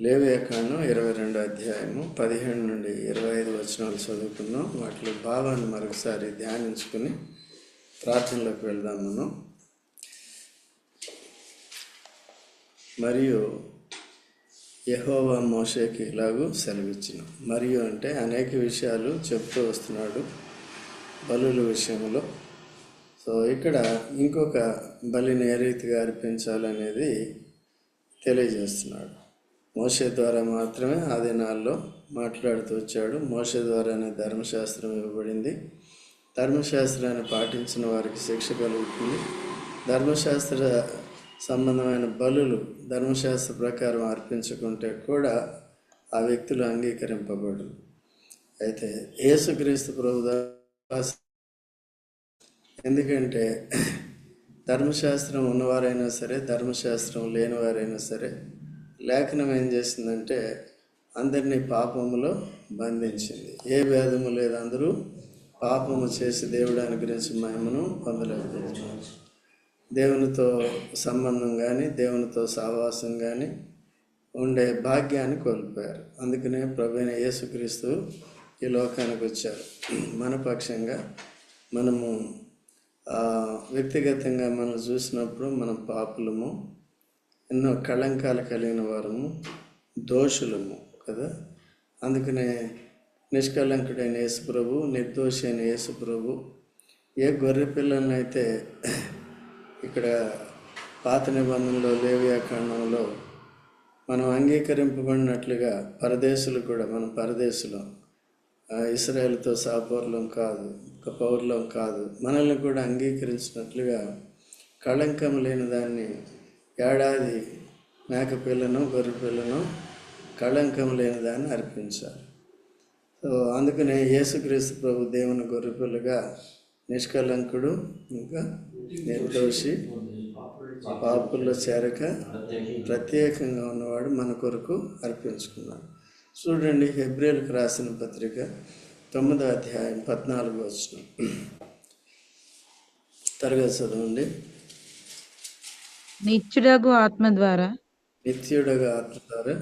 లేవ్యాకాండం ఇరవై రెండు అధ్యాయము పదిహేను నుండి ఇరవై ఐదు వచనాలు చదువుకున్నాం. వాటిలో భావాన్ని మరొకసారి ధ్యానించుకుని ప్రార్థనలోకి వెళ్దాం మనం. మరియు యహోవా మోషేకి ఇలాగూ సెలవిచ్చిన. మరియు అంటే అనేక విషయాలు చెప్తూ వస్తున్నాడు బలుల విషయంలో. సో ఇక్కడ ఇంకొక బలిని ఏ రీతిగా అర్పించాలనేది తెలియజేస్తున్నాడు. మోసే ద్వారా మాత్రమే ఆ దినాల్లో మాట్లాడుతూ వచ్చాడు. మోసే ద్వారానే ధర్మశాస్త్రం ఇవ్వబడింది. ధర్మశాస్త్రాన్ని పాటించిన వారికి శిక్ష కలుగుతుంది. ధర్మశాస్త్ర సంబంధమైన బలులు ధర్మశాస్త్ర ప్రకారం అర్పించుకుంటే కూడా ఆ వ్యక్తులు అంగీకరింపబడు అయితే యేసుక్రీస్తు ప్రభు ఎందుకంటే ధర్మశాస్త్రం ఉన్నవారైనా సరే ధర్మశాస్త్రం లేనివారైనా సరే లేఖనం ఏం చేసిందంటే అందరినీ పాపములో బంధించింది. ఏ భేదము లేదు అందరూ పాపము చేసి దేవుడు అనుగ్రహించి మహిమను పొందలేకపోతున్నారు దేవునితో సంబంధం కానీ దేవునితో సహవాసం కానీ ఉండే భాగ్యాన్ని కోల్పోయారు. అందుకనే ప్రభుైన యేసుక్రీస్తు ఈ లోకానికి వచ్చారు. మన పక్షంగా మనము వ్యక్తిగతంగా మనం చూసినప్పుడు మనం పాపులము ఎన్నో కళంకాలు కలిగిన వారము దోషులము కదా? అందుకనే నిష్కళంకుడైన యేసుప్రభు నిర్దోషి అయిన యేసుప్రభు ఏ గొర్రె పిల్లలనైతే ఇక్కడ పాత నిబంధనలో లేవ్యాకాండంలో మనం అంగీకరింపబడినట్లుగా పరదేశులు కూడా మనం పరదేశులం ఆ, ఇస్రాయేల్తో సహపౌర్లం కాదు పౌర్లం కాదు మనల్ని కూడా అంగీకరించినట్లుగా కళంకం లేని దాన్ని ఏడాది మేక పిల్లను గొర్రె పిల్లను కళంకం లేని దాన్ని అర్పించాలి సో అందుకనే యేసుక్రీస్తు ప్రభు దేవుని గొర్రెపిల్లగా నిష్కలంకుడు ఇంకా నిర్దోషి పాపుల్లో చేరక ప్రత్యేకంగా ఉన్నవాడు మన కొరకు అర్పించుకున్నాడు. చూడండి హెబ్రిల్కి రాసిన పత్రిక తొమ్మిదో అధ్యాయం పద్నాలుగు వచ్చిన తరగతి చదవండి. నిత్యుడగు ఆత్మ ద్వారా నిత్యుడగా ఆత్మ ద్వారా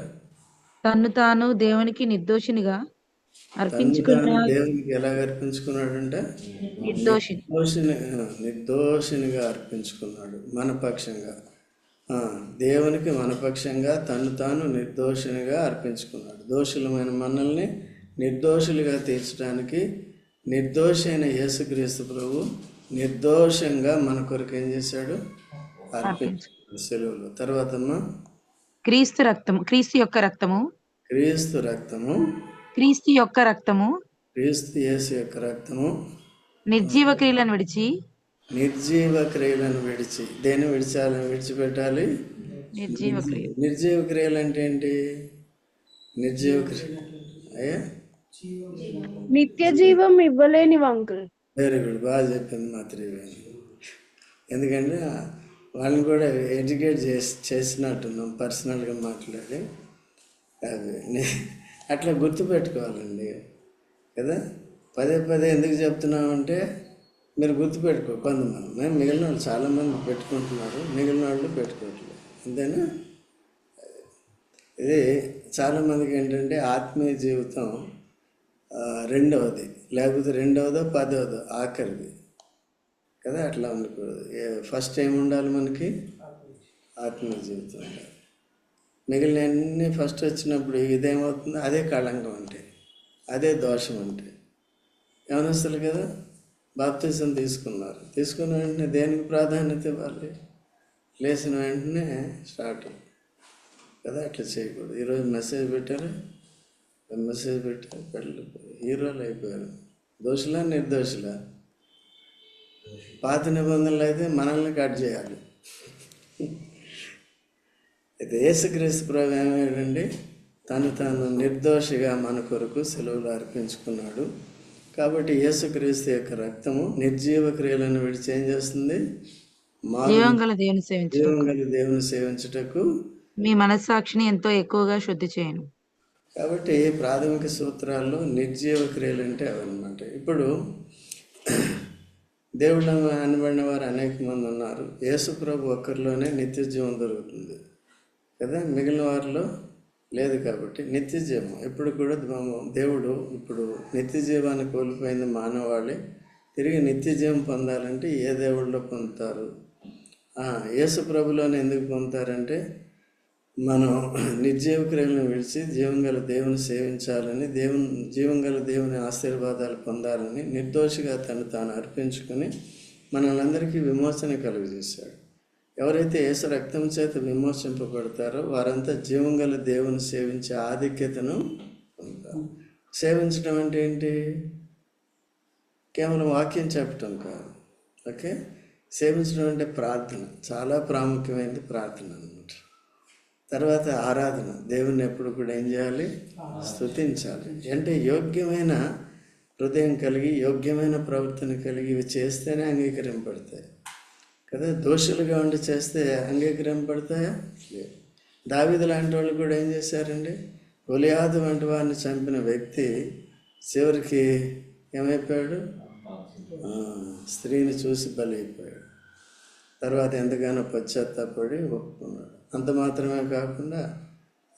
తన్ను తాను దేవునికి నిర్దోషినిగా తను అర్పించుకున్న తాను దేవునికి ఎలాగ అర్పించుకున్నాడంటే నిర్దోషిని. నిర్దోషిని నిర్దోషినిగా అర్పించుకున్నాడు మన పక్షంగా. ఆ, దేవునికి మన పక్షంగా తను తాను నిర్దోషినిగా అర్పించుకున్నాడు. దోషులమైన మనల్ని నిర్దోషులుగా తీర్చడానికి నిర్దోషి అయిన యేసుక్రీస్తు ప్రభు నిర్దోషంగా మన కొరకు ఏం చేశాడు? అర్పించుకున్నాడు సెలవులు. తర్వాత అమ్మ, క్రీస్తు రక్తము క్రీస్తు యొక్క రక్తము. క్రీస్తు రక్తము. క్రీస్తు యొక్క రక్తము. క్రీస్తు యేసు యొక్క రక్తము. నిర్జీవ క్రియలను విడిచి. నిర్జీవ క్రియలను విడిచి. దేన్ని విడిచాలని విడిచిపెట్టాలి? నిర్జీవ క్రియ నిర్జీవ క్రియలు అంటే ఏంటి? నిర్జీవ క్రియ అయ్యా? నిత్య జీవం ఇవ్వలేని అంకుల్. వెరీ గుడ్ బాగా చెప్పింది మా త్రివేణి. ఎందుకంటే వాళ్ళని కూడా ఎడ్యుకేట్ చేసి చేసినట్టున్నాం పర్సనల్గా మాట్లాడి. అది అట్లా గుర్తుపెట్టుకోవాలండి. కదా? పదే పదే ఎందుకు చెప్తున్నామంటే మీరు గుర్తుపెట్టుకో కొంతమంది. మేము మిగిలిన వాళ్ళు చాలామంది పెట్టుకుంటున్నారు మిగిలిన వాళ్ళు పెట్టుకోవట్లేదు. అంతేనా? ఇది చాలామందికి ఏంటంటే ఆత్మీయ జీవితం రెండవది. లేకపోతే రెండవదో పదవదో ఆఖరిది. కదా అట్లా ఉండకూడదు. ఫస్ట్ ఏమి ఉండాలి మనకి? ఆత్మ జీవితం ఉండాలి మిగిలిన అన్నీ ఫస్ట్ వచ్చినప్పుడు ఇదేమవుతుంది? అదే కళంకం అంటే అదే దోషం అంటే. యవనస్తులు కదా బాప్తిజం తీసుకున్నారు. తీసుకున్న వెంటనే దేనికి ప్రాధాన్యత ఇవ్వాలి? లేచిన వెంటనే స్టార్ట్. కదా అట్లా చేయకూడదు. ఈరోజు మెసేజ్ పెట్టారు? మెసేజ్ పెట్టారు పెళ్ళి హీరోలు అయిపోయారు. దోషులా నిర్దోషులా? పాత నిబంధనలు అయితే మనల్ని కట్ చేయాలి. అయితే యేసుక్రీస్తు ప్రభు ఏమయ్యాడండి తను తాను నిర్దోషిగా మన కొరకు సెలవులు అర్పించుకున్నాడు. కాబట్టి యేసుక్రీస్తు యొక్క రక్తము నిర్జీవ క్రియలను విడిచి ఏం చేస్తుంది? దేవుని సేవించు జీవం గల దేవుని సేవించుటకు మీ మనస్సాక్షిని ఎంతో ఎక్కువగా శుద్ధి చేయను. కాబట్టి ప్రాథమిక సూత్రాల్లో నిర్జీవ క్రియలు అంటే అవన్నమాట ఇప్పుడు దేవుడు అనబడిన వారు అనేక మంది ఉన్నారు. యేసుప్రభు ఒక్కరిలోనే నిత్య జీవం దొరుకుతుంది. కదా? మిగిలిన వారిలో లేదు కాబట్టి నిత్య జీవం. ఎప్పుడు కూడా దేవుడు ఇప్పుడు నిత్య జీవాన్ని కోల్పోయింది మానవాళి. తిరిగి నిత్య జీవం పొందాలంటే ఏ దేవుళ్ళలో పొందుతారు? యేసు ప్రభులోనే ఎందుకు పొందుతారంటే మనం నిర్జీవ విడిచి జీవం గల దేవుని సేవించాలని దేవుని జీవం గల దేవుని ఆశీర్వాదాలు పొందాలని నిర్దోషిగా తను తాను అర్పించుకొని మనలందరికీ విమోచన కలుగజేశాడు. ఎవరైతే యేసు రక్తం చేత విమోచింపబడతారో వారంతా జీవం గల దేవుని సేవించే ఆధిక్యతను పొందుతారు సేవించడం అంటే ఏంటి? కేవలం వాక్యం చెప్పటం కాదు. ఓకే? సేవించడం అంటే ప్రార్థన. చాలా ప్రాముఖ్యమైనది ప్రార్థన అన్నమాట. తర్వాత ఆరాధన. దేవుని ఎప్పుడు కూడా ఏం చేయాలి? స్తుతించాలి. అంటే యోగ్యమైన హృదయం కలిగి యోగ్యమైన ప్రవర్తన కలిగి ఇవి చేస్తేనే అంగీకరింపడతాయి కదా? దోషులుగా ఉండి చేస్తే అంగీకరింపడతాయా లేవు దావిదు లాంటి వాళ్ళు కూడా ఏం చేశారండి? ఒలియాదు వంటి వారిని చంపిన వ్యక్తి చివరికి ఏమైపోయాడు? స్త్రీని చూసి బలైపోయాడు. తర్వాత ఎంతగానో పశ్చాత్తాపడి ఒప్పుకున్నాడు. అంత మాత్రమే కాకుండా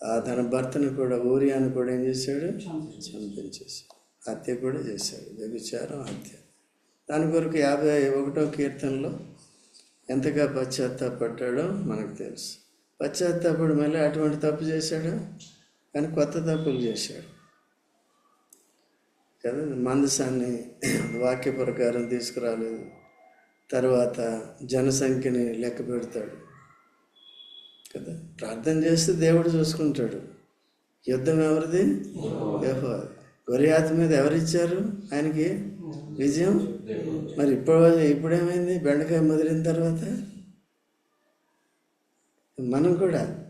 ఆ తన భర్తను కూడా ఊరియాను కూడా ఏం చేశాడు? చంపించేశాడు. హత్య కూడా చేశాడు. వ్యభిచారం హత్య. దాని కొరకు యాభై ఒకటో కీర్తనలో ఎంతగా పశ్చాత్తాపడ్డాడో మనకు తెలుసు. పశ్చాత్తాపడు మళ్ళీ అటువంటి తప్పు చేశాడు? కానీ కొత్త తప్పులు చేశాడు. కదా మందసాన్ని వాక్య ప్రకారం తీసుకురాలేదు. తర్వాత జనసంఖ్యని లెక్క పెడతాడు. కదా? ప్రార్థన చేస్తే దేవుడు చూసుకుంటాడు. యుద్ధం ఎవరిది? యెహోవా. గొరియాత మీద ఎవరిచ్చారు ఆయనకి? విజయం? మరి ఇప్పుడు ఇప్పుడేమైంది? బెండకాయ ముదిరిన తర్వాత? మనం కూడా.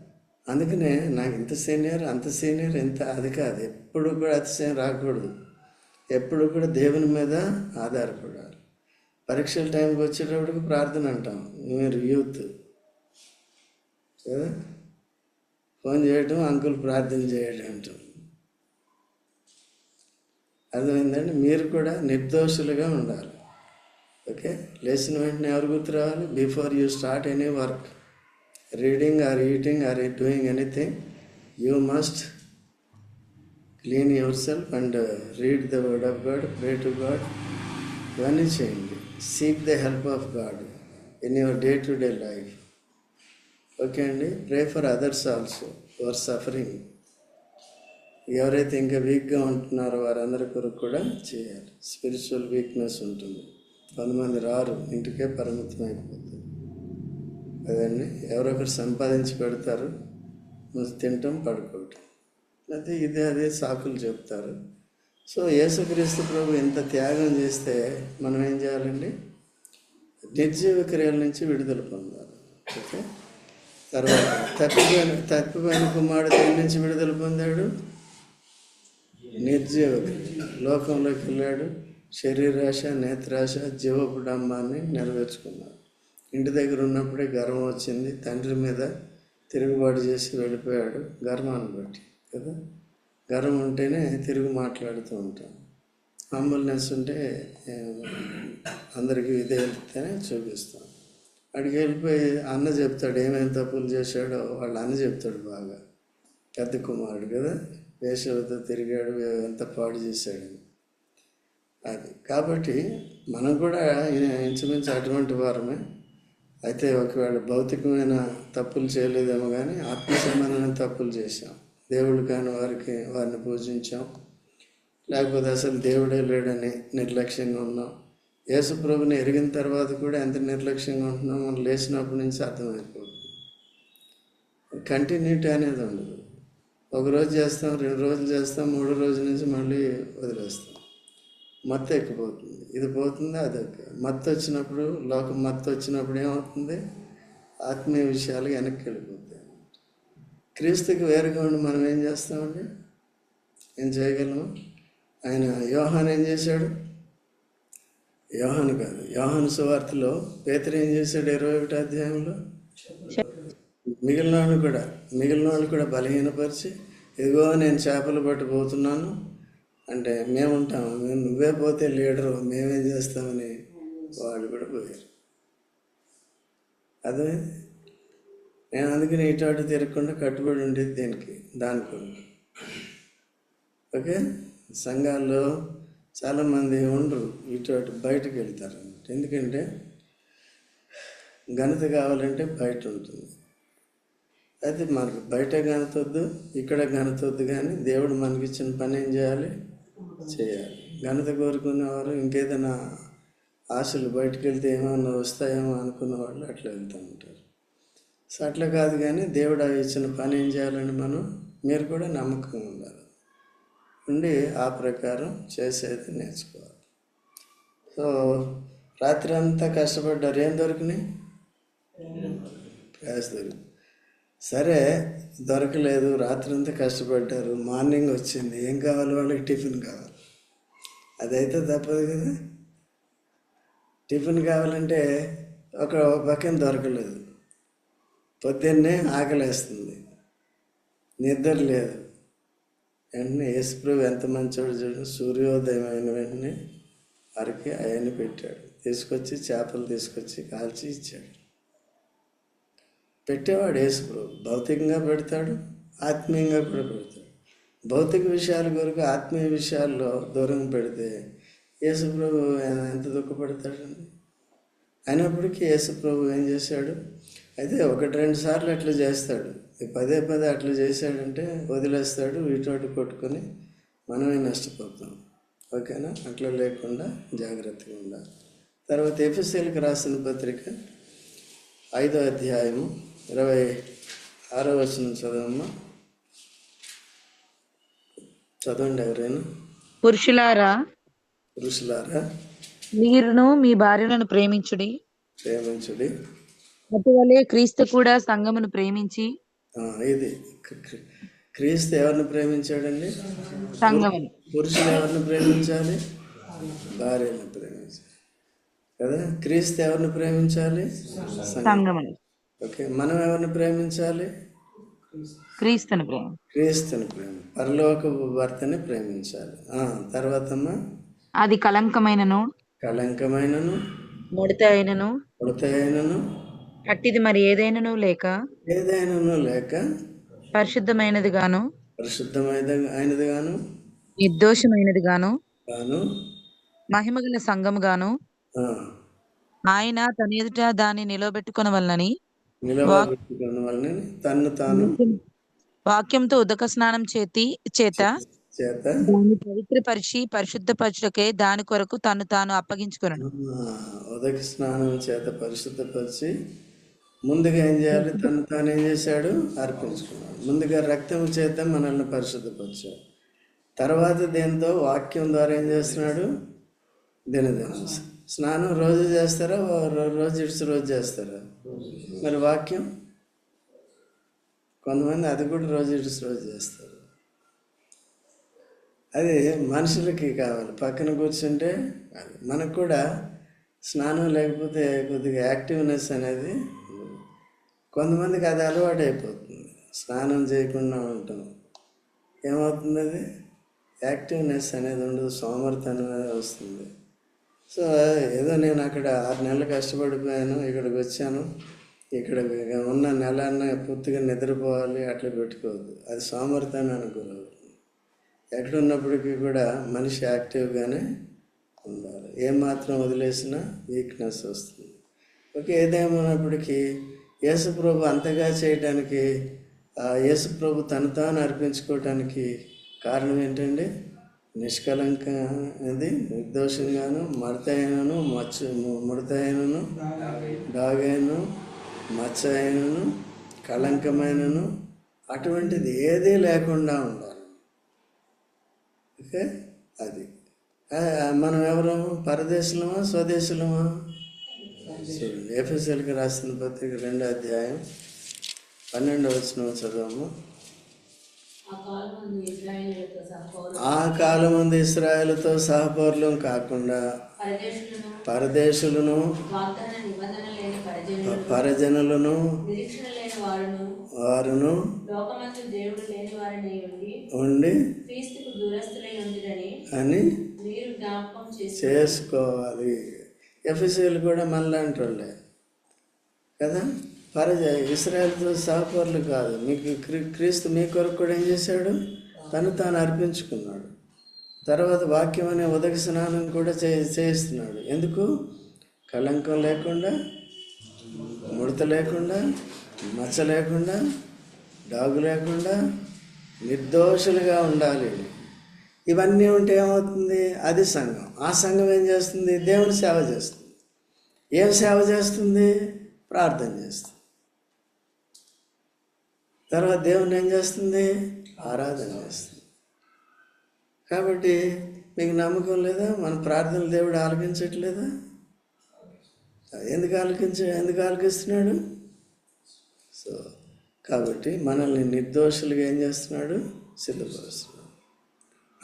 అందుకనే నాకు ఇంత సీనియర్ అంత సీనియర్ ఇంత అది కాదు. ఎప్పుడు కూడా అతిశయం రాకూడదు. ఎప్పుడు కూడా దేవుని మీద ఆధారపడాలి. పరీక్షల టైంకి వచ్చేటప్పటికి ప్రార్థన అంటాం. మీరు యూత్ ఫోన్ చేయటం అంకుల్ ప్రార్థన చేయడం అంటాం. అర్థమైందండి? మీరు కూడా నిర్దోషులుగా ఉండాలి. ఓకే? లేచిన వెంటనే ఎవరు గుర్తు రావాలి before you start any work. Reading or eating or doing anything you must clean yourself and read the word of God pray to God. ఇవన్నీ చేయండి. Seek the help of God in your day to day life. Okay అండి pray for others also your suffering ఎవరైతే ఇంకా వీక్గా ఉంటున్నారో వారందరి కొరకు కూడా చేయాలి. స్పిరిచువల్ వీక్నెస్ ఉంటుంది. కొంతమంది రారు ఇంటికే పరిమితం అయిపోతుంది అదండి. ఎవరొకరు సంపాదించి పెడతారు నువ్వు తినటం పడుకోవటం. అయితే ఇదే అదే సాకులు చెప్తారు. సో యేసుక్రీస్తు ప్రభు ఎంత త్యాగం చేస్తే మనం ఏం చేయాలండి? నిర్జీవ క్రియల నుంచి విడుదల పొందాలి. ఓకే? తర్వాత తప్పిపోయిన తప్పిపోయిన కుమారుడు దేని నుంచి విడుదల పొందాడు? నిర్జీవ లోకంలోకి వెళ్ళాడు. శరీరాశ నేత్రాశ జీవపు డంబాన్ని నెరవేర్చుకున్నాడు. ఇంటి దగ్గర ఉన్నప్పుడే గర్వం వచ్చింది. తండ్రి మీద తిరుగుబాటు చేసి వెళ్ళిపోయాడు గర్వాన్ని బట్టి కదా? గర్వం ఉంటేనే తిరుగు మాట్లాడుతూ ఉంటాం. అంబులెన్స్ ఉంటే అందరికీ విధేయతనే చూపిస్తాం. అడిగి వెళ్ళిపోయి అన్న చెప్తాడు ఏమేమి తప్పులు చేశాడో? వాళ్ళ అన్న చెప్తాడు బాగా. పెద్ద కుమారుడు కదా వేషవతో తిరిగాడు ఎంత పాడు చేశాడు. అది. కాబట్టి మనం కూడా ఇంచుమించు అటువంటి వారమే. అయితే ఒకవేళ భౌతికమైన తప్పులు చేయలేదేమో కానీ ఆత్మ సంబంధమైన తప్పులు చేశాం. దేవుడు కాని వారికి వారిని పూజించాం. లేకపోతే అసలు దేవుడే లేడని నిర్లక్ష్యంగా ఉన్నాం. యేసు ప్రభుని ఎరిగిన తర్వాత కూడా ఎంత నిర్లక్ష్యంగా ఉంటున్నామో మనం లేచినప్పటి నుంచి అర్థమైపోతుంది కంటిన్యూటీ అనేది ఉండదు. ఒక రోజు చేస్తాం రెండు రోజులు చేస్తాం మూడు రోజుల నుంచి మళ్ళీ వదిలేస్తాం. మత్తు ఎక్కిపోతుంది ఇది పోతుంది? అది మత్తు వచ్చినప్పుడు లోకం మత్తు వచ్చినప్పుడు ఏమవుతుంది? ఆత్మీయ విషయాలు వెనక్కి వెళ్ళిపోతాయి. క్రీస్తుకి వేరుగా ఉండి మనం ఏం చేస్తామండి? ఏం చేయగలము? ఆయన యోహాన్ ఏం చేశాడు? యోహాను కాదు యోహాను సువార్తలో పేతరు ఏం చేశాడు ఇరవై ఒకటి అధ్యాయంలో? మిగిలిన వాళ్ళు కూడా మిగిలిన వాళ్ళు కూడా బలహీనపరిచి ఇదిగో నేను చేపలు పట్టుపోతున్నాను అంటే మేముంటాం మేము నువ్వే పోతే లీడరు మేమేం చేస్తామని వాళ్ళు కూడా పోయారు. అదే నేను అందుకని ఇటు అటు తిరగకుండా కట్టుబడి ఉండేది దీనికి దానికి ఓకే? సంఘాల్లో చాలామంది ఉండరు ఇటు అటు బయటకు వెళ్తారు అన్నమాట. ఎందుకంటే ఘనత కావాలంటే బయట ఉంటుంది. అయితే మనకు బయట ఘనత వద్దు ఇక్కడ ఘనత వద్దు కానీ దేవుడు మనకి ఇచ్చిన పని ఏం చేయాలి? చేయాలి. ఘనత కోరుకునేవారు ఇంకేదైనా ఆశలు బయటకు వెళ్తే ఏమన్నా వస్తాయేమో అనుకున్న వాళ్ళు అట్లా వెళ్తూ ఉంటారు. సో అట్లా కాదు కానీ దేవుడు ఆ ఇచ్చిన పని ఏం చేయాలని మనం మీరు కూడా నమ్మకంగా ఉండాలి. ఉండి ఆ ప్రకారం చేసేది నేర్చుకోవాలి. సో రాత్రి అంతా కష్టపడ్డారు. ఏం దొరికినాయి? గ్యాస్ దొరికి సరే దొరకలేదు. రాత్రి అంతా కష్టపడ్డారు. మార్నింగ్ వచ్చింది. ఏం కావాలి వాళ్ళకి? టిఫిన్ కావాలి. అదైతే తప్పదు కదా. టిఫిన్ కావాలంటే ఒక పక్కన దొరకలేదు. పొద్దున్నే ఆకలేస్తుంది. నిద్ర లేదు. వెంటనే యేసుప్రభు ఎంత మంచోడు చూడండి. సూర్యోదయం అయిన వెంటనే వారికి అవన్నీ పెట్టాడు. తీసుకొచ్చి చేపలు తీసుకొచ్చి కాల్చి ఇచ్చాడు. పెట్టేవాడు యేసుప్రభు. భౌతికంగా పెడతాడు ఆత్మీయంగా కూడా పెడతాడు. భౌతిక విషయాల కొరకు ఆత్మీయ విషయాల్లో దూరం పెడితే యేసుప్రభు ఎంత దుఃఖపడతాడండి? అయినప్పటికీ యేసుప్రభు ఏం చేశాడు? అయితే ఒకటి రెండు సార్లు అట్లా చేస్తాడు. పదే పదే అట్లా చేశాడంటే వదిలేస్తాడు వీటోటి కొట్టుకొని మనమే నష్టపోతాం. ఓకేనా? అట్లా లేకుండా జాగ్రత్తగా ఉండాలి. తర్వాత ఎఫ్ఎస్ఎల్కి రాసిన పత్రిక ఐదో అధ్యాయము ఇరవై ఆరో వచనం చదవమ్మా. చదవండి ఎవరైనా? పురుషులారా పురుషులారా? మీరును మీ భార్యలను ప్రేమించుడి. ప్రేమించుడి. అటువలే క్రీస్తు కూడా సంఘమును ప్రేమించి ఇది క్రి- క్రి- క్రీస్తు ఎవరిని ప్రేమించాడండి? పురుషులు ఎవరిని ప్రేమించాలి? భార్యను ప్రేమించాలి. కదా? క్రీస్తు ఎవరిని ప్రేమించాలి. సంఘమును. ఓకే మనం ఎవరిని ప్రేమించాలి? క్రీస్తును ప్రేమ. క్రీస్తుని ప్రేమ. పరలోక భర్తని ప్రేమించాలి. ఆ, తర్వాతమ్మా? అది కలంకమైనను కళంకమైనను. ముడత అయినను ఉడతైనను అట్టిది మరి ఏదైనను లేక? ఏదైనాను లేక? పరిశుద్ధమైనది గాను పరిశుద్ధమైన అయినది గాను? నిర్దోషమైనది గాను గాను మహిమగల సంఘము గాను ఆయన తన ఎదుట దాన్ని వాళ్ళని తన్ను తాను వాక్యంతో ఉదక స్నానం చేతి చేత చేత దాన్ని పవిత్రపరిచి పరిశుద్ధపరచుటకే దాని కొరకు తను తాను అప్పగించుకున్నాను ఉదక స్నానం చేత పరిశుద్ధపరిచి ముందుగా ఏం చేయాలి? తను తాను ఏం చేశాడు? అర్పించుకున్నాడు. ముందుగా రక్తం చేత మనల్ని పరిశుద్ధపరిచాడు. తర్వాత దేంతో వాక్యం ద్వారా ఏం చేస్తున్నాడు? దినదినం స్నానం రోజు చేస్తారా? రోజు ఇడ్స్ రోజు చేస్తారా? మరి వాక్యం? కొంతమంది అది కూడా రోజు ఇడ్స్ రోజు చేస్తారు. అది మనుషులకి కావాలి. పక్కన కూర్చుంటే అది. మనకు కూడా స్నానం లేకపోతే కొద్దిగా యాక్టివ్నెస్ అనేది కొంతమందికి అది అలవాటు అయిపోతుంది స్నానం చేయకుండా ఉంటాం ఏమవుతుంది అది యాక్టివ్నెస్ అనేది ఉండదు సోమర్థనం అనేది వస్తుంది. సో ఏదో నేను అక్కడ ఆరు నెలలు కష్టపడిపోయాను ఇక్కడికి వచ్చాను. ఇక్కడ ఉన్న నెల పూర్తిగా నిద్రపోవాలి అట్లా పెట్టుకోవద్దు. అది సోమర్థనానికి గురవుతుంది ఎక్కడున్నప్పటికీ కూడా మనిషి యాక్టివ్గానే ఉండాలి. ఏమాత్రం వదిలేసినా వీక్నెస్ వస్తుంది. ఓకే ఏదేమైనప్పటికీ యేసుప్రభు అంతగా చేయడానికి యేసుప్రభు తను తాను అర్పించుకోవటానికి కారణం ఏంటండి? నిష్కలంక అది నిర్దోషంగాను మడతైనను మచ్చ ముడతైనను డాగైనను మచ్చ అయినను కళంకమైనను అటువంటిది ఏదీ లేకుండా ఉండాలి. ఓకే? అది. మనం ఎవరు? పరదేశులమా స్వదేశులమా? ఎఫ్ఎస్ఎల్కి రాసిన పత్రిక రెండో అధ్యాయం పన్నెండవ వచనం చదవము. ఆ కాలం ముందు ఇస్రాయేల్తో సహపౌరులం కాకుండా పరదేశులను పరజనులను వారును ఉండి అని చేసుకోవాలి. ఎఫ్ఎస్సీలు కూడా మనలాంటి వాళ్ళే కదా? పరజ ఇస్రాయల్తో సహపరులు కాదు. మీకు క్రీస్తు మీ కొరకు కూడా ఏం చేశాడు? తను తాను అర్పించుకున్నాడు. తర్వాత వాక్యం అనే ఉదక స్నానం కూడా చే చేయిస్తున్నాడు. ఎందుకు? కళంకం లేకుండా ముడత లేకుండా మచ్చ లేకుండా డాగు లేకుండా నిర్దోషులుగా ఉండాలి. ఇవన్నీ ఉంటే ఏమవుతుంది? అది సంఘం. ఆ సంఘం ఏం చేస్తుంది? దేవుని సేవ చేస్తుంది. ఏం సేవ చేస్తుంది? ప్రార్థన చేస్తుంది. తర్వాత దేవుని ఏం చేస్తుంది? ఆరాధన చేస్తుంది. కాబట్టి మీకు నమ్మకం లేదా? మన ప్రార్థనలు దేవుడు ఆలకించట్లేదా? ఎందుకు ఆలకించ ఎందుకు ఆలకిస్తున్నాడు? సో కాబట్టి మనల్ని నిర్దోషులుగా ఏం చేస్తున్నాడు? సిద్ధపరుస్తున్నాడు.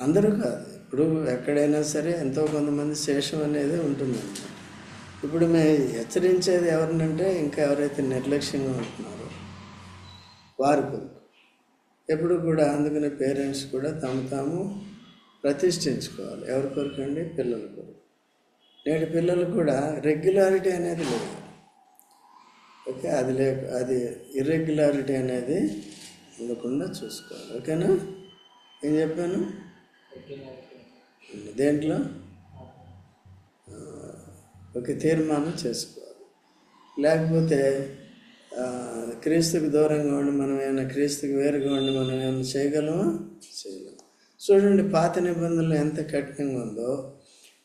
అందరూ కాదు ఇప్పుడు ఎక్కడైనా సరే ఎంతో కొంతమంది శేషం అనేది ఉంటుందండి ఇప్పుడు మేము హెచ్చరించేది ఎవరినంటే ఇంకా ఎవరైతే నిర్లక్ష్యంగా ఉంటున్నారో వారి కొరకు ఎప్పుడు కూడా అందుకనే పేరెంట్స్ కూడా తమ తాము ప్రతిష్ఠించుకోవాలి. ఎవరి కొరకు అండి? పిల్లల కొరకు. నేటి పిల్లలు కూడా రెగ్యులారిటీ అనేది లేదు. ఓకే అది లే అది ఇర్రెగ్యులారిటీ అనేది ఉండకుండా చూసుకోవాలి. ఓకేనా? ఏం చెప్పాను? దేంట్లో? ఒక తీర్మానం చేసుకోవాలి. లేకపోతే క్రీస్తుకు దూరంగా ఉండి మనం ఏమైనా క్రీస్తుకు వేరుగా ఉండి మనం ఏమైనా చేయగలమా? చేయలేము చూడండి పాత నిబంధనలు ఎంత కఠినంగా ఉందో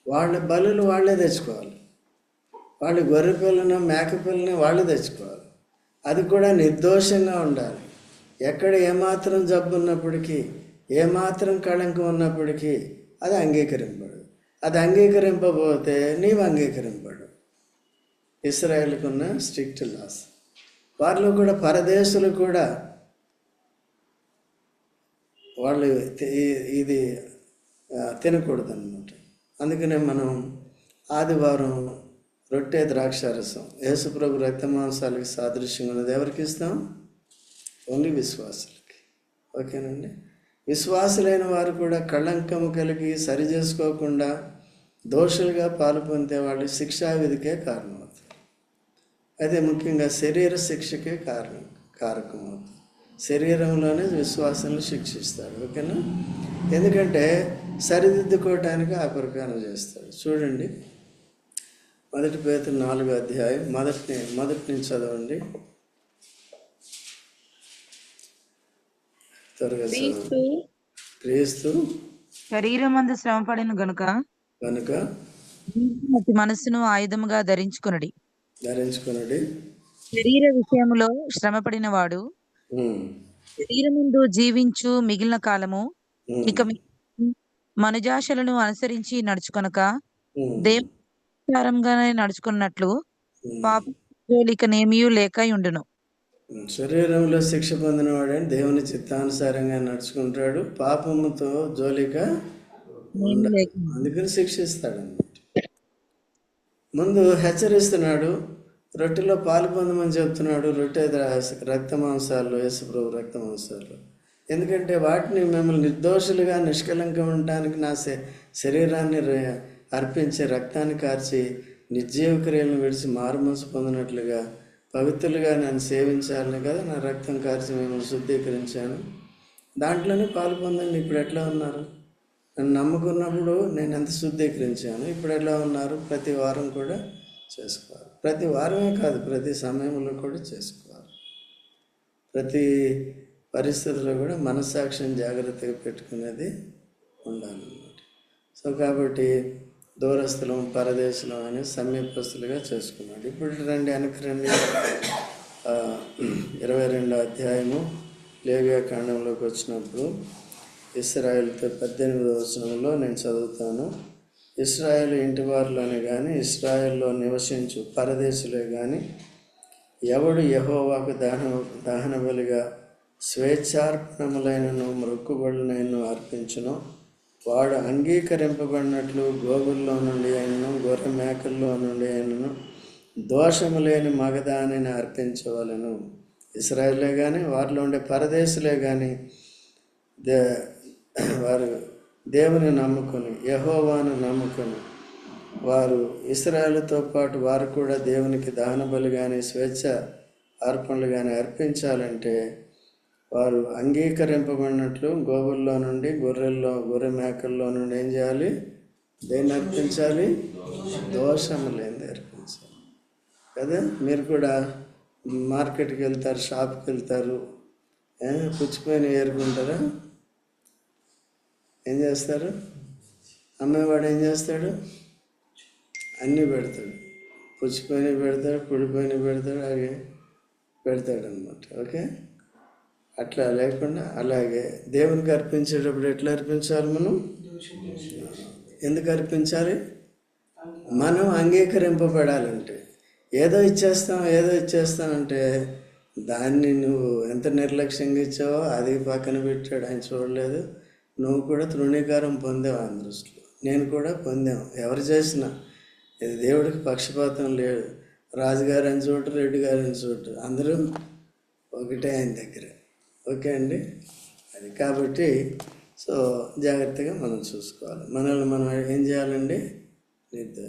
వాళ్ళ బలులు వాళ్ళే తెచ్చుకోవాలి. వాళ్ళు గొర్రె పిల్లను మేక పిల్లని వాళ్ళు తెచ్చుకోవాలి. అది కూడా నిర్దోషంగా ఉండాలి. ఎక్కడ ఏమాత్రం జబ్బు ఉన్నప్పటికీ ఏమాత్రం కళంకం ఉన్నప్పటికీ అది అంగీకరింపడు. అది అంగీకరింపబోతే నీవు అంగీకరింపడు. ఇస్రాయేల్కున్న స్ట్రిక్ట్ లాస్. వారిలో కూడా పరదేశులు కూడా వాళ్ళు ఇది తినకూడదు అనమాట అందుకనే మనం ఆదివారం రొట్టె ద్రాక్షారసం యేసుప్రభు రక్తమాంసాలకి సాదృశ్యంగా ఉన్నది ఎవరికి ఇస్తాం? ఓన్లీ విశ్వాసులకి. ఓకేనండి? విశ్వాసులైన వారు కూడా కళంకము కలిగి సరి చేసుకోకుండా దోషులుగా పాలు పొందే వాళ్ళు శిక్షా విధికే కారణమవుతారు. అయితే ముఖ్యంగా శరీర శిక్షకే కారణం కారకమవుతుంది శరీరంలోనే విశ్వాసాలను శిక్షిస్తాడు ఓకేనా? ఎందుకంటే సరిదిద్దుకోవటానికి ఆ ప్రకారం చేస్తాడు చూడండి మొదటి పేరు నాలుగో అధ్యాయం మొదటి మొదటి నుంచి చదవండి. త్వరగా చదవండి. క్రీస్తు శరీరమందు శ్రమపడిన గనుక కనుక అతి మనస్సును ఆయుధముగా ధరించుకునడి. ధరించుకున్నది శరీర విషయములో శ్రమపడిన వాడు ఉమ్, శరీరముందు జీవించు మిగిలిన కాలము ఇక మనుజాశలను అనుసరించి నడుచుకొనక దేవరంగానే నడుచుకున్నట్లు. పాప నేమియు లేక ఉండును శరీరంలో శిక్ష పొందినవాడని దేవుని చిత్తానుసారంగా నడుచుకుంటాడు. పాపముతో జోలిక అందుకని శిక్షిస్తాడు అన్నమాట ముందు హెచ్చరిస్తున్నాడు. రొట్టెలో పాలు పొందమని చెప్తున్నాడు. రొట్టె రక్త మాంసాలు యేసుప్రభు రక్త మాంసాలు ఎందుకంటే వాటిని మిమ్మల్ని నిర్దోషులుగా నిష్కలంకం ఉండడానికి నా శరీరాన్ని అర్పించి రక్తాన్ని కార్చి నిర్జీవ క్రియలను విడిచి మారుమనసు పొందినట్లుగా పవిత్రులుగా నన్ను సేవించాలని కదా నా రక్తం కార్చి మిమ్మల్ని శుద్ధీకరించాను. దాంట్లోనే పాలు పొందండి. ఇప్పుడు ఎట్లా ఉన్నారు? నన్ను నమ్ముకున్నప్పుడు నేను ఎంత శుద్ధీకరించాను? ఇప్పుడు ఎలా ఉన్నారు? ప్రతి వారం కూడా చేసుకోవాలి. ప్రతి వారమే కాదు ప్రతి సమయంలో కూడా చేసుకోవాలి. ప్రతి పరిస్థితుల్లో కూడా మనస్సాక్షిని జాగ్రత్తగా పెట్టుకునేది ఉండాలన్నమాట. సో కాబట్టి దూరస్థలం పరదేశం అని సమీపస్తులుగా చేసుకున్నాడు. ఇప్పుడు రండి వెనక్కి రండి. ఇరవై రెండో అధ్యాయము లేవియా కాండంలోకి వచ్చినప్పుడు ఇస్రాయల్తో పద్దెనిమిది వచనంలో నేను చదువుతాను. ఇస్రాయల్ ఇంటి వారిలోనే కానీ ఇస్రాయల్లో నివసించు పరదేశులే కానీ ఎవడు యహోవాకు దహన దహన బలిగా స్వేచ్ఛార్పణములైనను మృక్కుబడులైనను అర్పించును వాడు అంగీకరింపబడినట్లు గోగుల్లో నుండి అయినను గొర్రె మేకల్లో నుండి అయినను దోషము లేని మగదానిని అర్పించవలను. ఇస్రాయేలే కానీ వారిలో ఉండే పరదేశులే కానీ దే వారు దేవుని నమ్ముకొని యహోవాను నమ్ముకొని వారు ఇస్రాయలతో పాటు వారు కూడా దేవునికి దహన బలి కానీ స్వేచ్ఛ అర్పణలు కానీ అర్పించాలంటే వారు అంగీకరింపబడినట్లు గోవుల్లో నుండి గొర్రెల్లో గొర్రె మేకల్లో నుండి ఏం చేయాలి? దేన్ని అర్పించాలి? దోషము లేని అర్పించాలి. కదా? మీరు కూడా మార్కెట్కి వెళ్తారు షాప్కి వెళ్తారు పుచ్చిపోయిన ఏరుకుంటారా ఏం చేస్తారు? అమ్మేవాడు ఏం చేస్తాడు? అన్నీ పెడతాడు. పుచ్చిపోయినవి పెడతాడు పుడిపోయిన పెడతాడు అవి పెడతాడు అనమాట ఓకే? అట్లా లేకుండా అలాగే దేవునికి అర్పించేటప్పుడు ఎట్లా అర్పించాలి మనం? ఎందుకు అర్పించాలి? మనం అంగీకరింపబడాలంటే. ఏదో ఇచ్చేస్తాం ఏదో ఇచ్చేస్తాం అంటే దాన్ని నువ్వు ఎంత నిర్లక్ష్యంగా ఇచ్చావో అది పక్కన పెట్టాడు ఆయన చూడలేదు. నువ్వు కూడా తృణీకారం పొందావు ఆయన దృష్టిలో. నేను కూడా పొందాం. ఎవరు చేసినా. ఇది దేవుడికి పక్షపాతం లేదు. రాజుగారు అని చోటు రెడ్డి గారు అని చోటు అందరూ ఒకటే ఆయన దగ్గర. ఓకే అండి. అది కాబట్టి సో జాగ్రత్తగా మనం చూసుకోవాలి. మనల్ని మనం ఏం చేయాలండి?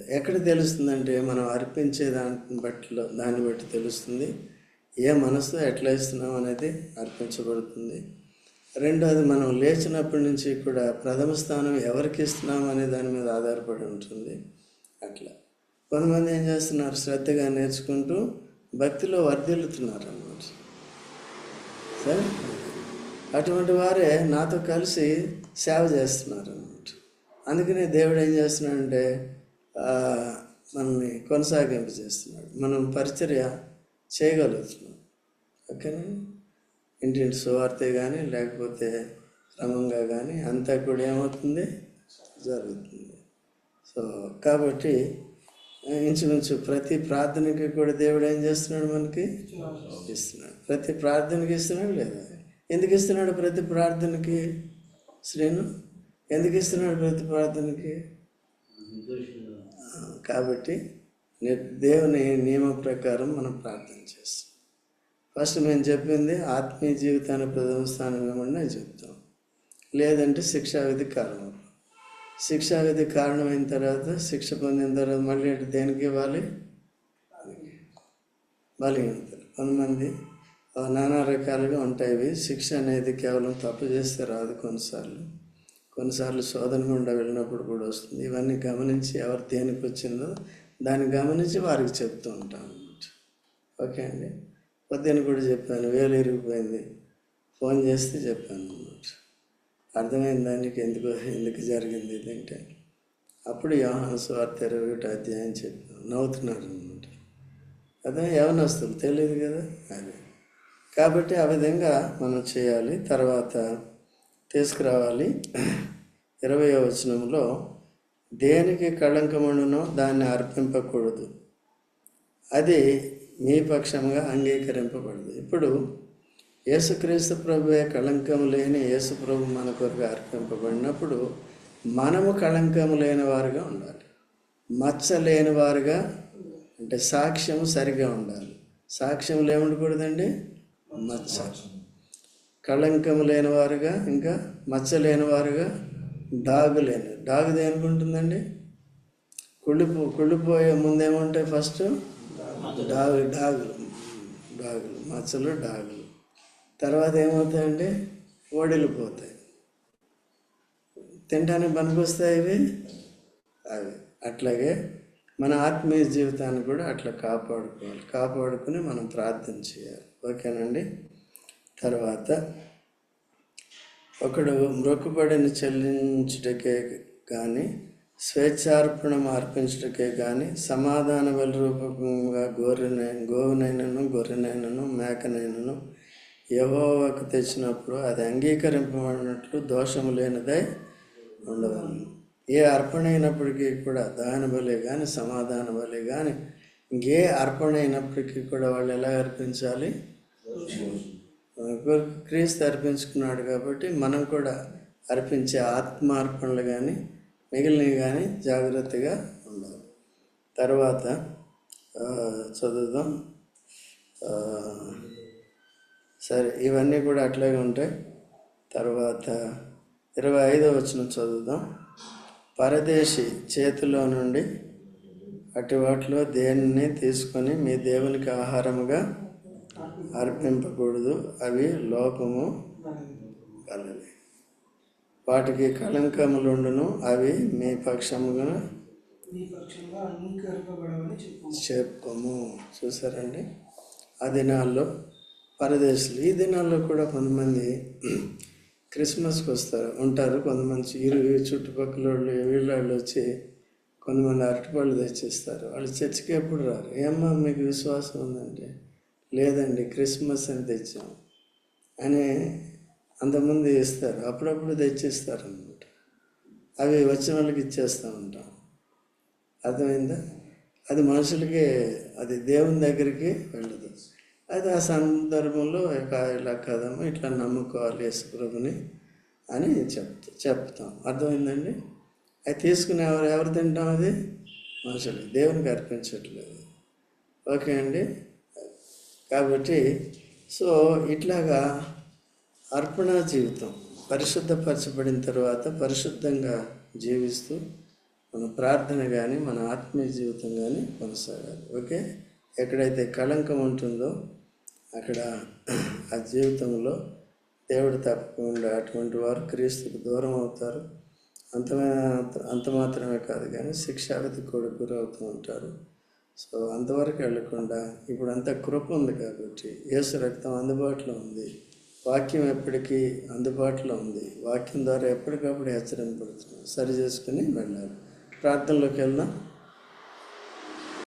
ఎక్కడ తెలుస్తుందంటే మనం అర్పించే దాని బట్టిలో దాన్ని బట్టి తెలుస్తుంది. ఏ మనసు ఎట్లా ఇస్తున్నాం అనేది అర్పించబడుతుంది. రెండోది మనం లేచినప్పటి నుంచి కూడా ప్రథమ స్థానం ఎవరికి ఇస్తున్నాం అనే దాని మీద ఆధారపడి ఉంటుంది. అట్లా. కొంతమంది ఏం చేస్తున్నారు? శ్రద్ధగా నేర్చుకుంటూ భక్తిలో వర్ధిల్లుతున్నారు అన్నమాట సరే? అటువంటి వారే నాతో కలిసి సేవ చేస్తున్నారు అన్నమాట. అందుకనే దేవుడు ఏం చేస్తున్నాడంటే మనల్ని కొనసాగింపు చేస్తున్నాడు మనం పరిచర్య చేయగలుగుతున్నాం. ఓకేనా? ఇంటింటి సువార్తే కానీ లేకపోతే క్రమంగా కానీ అంతా కూడా ఏమవుతుంది? జరుగుతుంది. సో కాబట్టి ఇంచుమించు ప్రతి ప్రార్థనకి కూడా దేవుడు ఏం చేస్తున్నాడు మనకి? ఇస్తున్నాడు. ప్రతి ప్రార్థనకి ఇస్తున్నాడు లేదా? ఎందుకు ఇస్తున్నాడు ప్రతి ప్రార్థనకి శ్రీను? ఎందుకు ఇస్తున్నాడు ప్రతి ప్రార్థనకి? కాబట్టి దేవుని నియమ ప్రకారం మనం ప్రార్థన చేస్తాం. ఫస్ట్ మేము చెప్పింది ఆత్మీయ జీవితాన్ని ప్రథమ స్థానం ఇవ్వమని నేను చెప్తాం లేదంటే శిక్షా విధి కారణం శిక్ష అనేది కారణమైన తర్వాత శిక్ష పొందిన తర్వాత మళ్ళీ అటు దేనికి ఇవ్వాలి? బలహీనతలు. కొంతమంది నానా రకాలుగా ఉంటాయి. ఇవి శిక్ష అనేది కేవలం తప్పు చేస్తే రాదు కొన్నిసార్లు. కొన్నిసార్లు శోధన గుండా వెళ్ళినప్పుడు కూడా వస్తుంది. ఇవన్నీ గమనించి ఎవరు దేనికి వచ్చిందో దాన్ని గమనించి వారికి చెప్తూ ఉంటాం అన్నమాట. ఓకే అండి? పొద్దున్న కూడా చెప్పాను. వేలు ఇరిగిపోయింది. ఫోన్ చేస్తే చెప్పాను. అన్నమాట అర్థమైంది దానికి ఎందుకు ఎందుకు జరిగింది ఇదంటే అప్పుడు యోహాను స్వార్థ ఇరవై ఒకటి అధ్యాయం చెప్పాను నవ్వుతున్నారు అనమాట అదే యవనస్తులు తెలియదు కదా? అది. కాబట్టి ఆ విధంగా మనం చేయాలి. తర్వాత తీసుకురావాలి. ఇరవై వచనంలో దేనికి కళంకముండునో దాన్ని అర్పింపకూడదు. అది మీ పక్షంగా అంగీకరింపబడదు. ఇప్పుడు యేసుక్రీస్తు ప్రభువే కళంకం లేని యేసు ప్రభు మన కొరకు అర్పింపబడినప్పుడు మనము కళంకం లేని వారుగా ఉండాలి. మచ్చ లేని వారుగా అంటే సాక్ష్యం సరిగా ఉండాలి. సాక్ష్యం ఏముండకూడదండి మచ్చ. కళంకం లేని వారుగా ఇంకా మచ్చ లేని వారుగా డాగు లేని డాగు దేనికి ఉంటుందండి కుళ్ళిపో కుళ్ళిపోయే ముందేముంటాయి ఫస్ట్? డాగు డాగులు. డాగులు మచ్చలు డాగులు. తర్వాత ఏమవుతాయండి ఓడిలిపోతాయి తినడానికి పనికొస్తాయి ఇవి అవి. అట్లాగే మన ఆత్మీయ జీవితాన్ని కూడా అట్లా కాపాడుకోవాలి. కాపాడుకుని మనం ప్రార్థన చేయాలి. ఓకేనండి? తర్వాత ఒకడు మ్రొక్కుబడిని చెల్లించుటకే కానీ స్వేచ్ఛార్పణం అర్పించుటకే కానీ సమాధాన బలి రూపకంగా గొర్రెనై గోవునైనను గొర్రెనైనను మేకనైనను యహోవాకు తెచ్చినప్పుడు అది అంగీకరింపబడినట్లు దోషము లేనిదై ఉండవలను. ఏ అర్పణ అయినప్పటికీ కూడా దహన బలి కానీ సమాధాన బలి కానీ ఇంకే అర్పణ అయినప్పటికీ కూడా వాళ్ళు ఎలా అర్పించాలి? క్రీస్తు అర్పించుకున్నాడు కాబట్టి మనం కూడా అర్పించే ఆత్మార్పణలు కానీ మిగిలినవి కానీ జాగ్రత్తగా ఉండాలి. తర్వాత చదువుదాం. సరే ఇవన్నీ కూడా అట్లాగే ఉంటాయి. తర్వాత ఇరవై ఐదో వచ్చిన చదువుదాం. పరదేశి చేతిలో నుండి అటు వాటిలో దేనిని తీసుకొని మీ దేవునికి ఆహారముగా అర్పింపకూడదు? అవి లోపము కలవి. వాటికి కళంకములుండును అవి మీ పక్షముగా పక్షంగా చెప్పుకోము. చూసారండి? ఆ దినాల్లో పరదేశులు. ఈ దినాల్లో కూడా కొంతమంది క్రిస్మస్కి వస్తారు ఉంటారు. కొంతమంది ఇరు చుట్టుపక్కల వాళ్ళు వీళ్ళ వాళ్ళు వచ్చి కొంతమంది అరటిపళ్ళు తెచ్చిస్తారు. వాళ్ళు చర్చికి ఎప్పుడు రారు. ఏమ్మా మీకు విశ్వాసం ఉందంటే లేదండి క్రిస్మస్ అని తెచ్చాం అని అంతమంది ఇస్తారు అప్పుడప్పుడు తెచ్చిస్తారు అనమాట అవి వచ్చిన వాళ్ళకి ఇచ్చేస్తూ ఉంటాం. అర్థమైందా? అది మనుషులకే అది దేవుని దగ్గరికి వెళ్ళదు. అయితే ఆ సందర్భంలో ఇలా కదమ్మా ఇట్లా నమ్ముకోవాలి యేసుప్రభుని అని చెప్తా చెప్తాం. అర్థమైందండి? అది తీసుకుని ఎవరు ఎవరు తింటాం అది? మనుషులు. దేవునికి అర్పించట్లేదు. ఓకే అండి? కాబట్టి సో ఇట్లాగా అర్పణ జీవితం పరిశుద్ధపరచబడిన తర్వాత పరిశుద్ధంగా జీవిస్తూ మన ప్రార్థన కానీ మన ఆత్మీయ జీవితం కానీ కొనసాగాలి. ఓకే? ఎక్కడైతే కళంకం ఉంటుందో అక్కడ ఆ జీవితంలో దేవుడు తప్పకుండా అటువంటి వారు క్రీస్తుకు దూరం అవుతారు. అంత అంత మాత్రమే కాదు కానీ శిక్షావిధి కూడా గురవుతూ ఉంటారు. సో అంతవరకు వెళ్ళకుండా ఇప్పుడు అంత కృప ఉంది కాబట్టి యేసు రక్తం అందుబాటులో ఉంది. వాక్యం ఎప్పటికీ అందుబాటులో ఉంది. వాక్యం ద్వారా ఎప్పటికప్పుడు హెచ్చరింపడుతున్నాం సరి చేసుకుని వెళ్ళాలి. ప్రార్థనలోకి వెళ్దాం.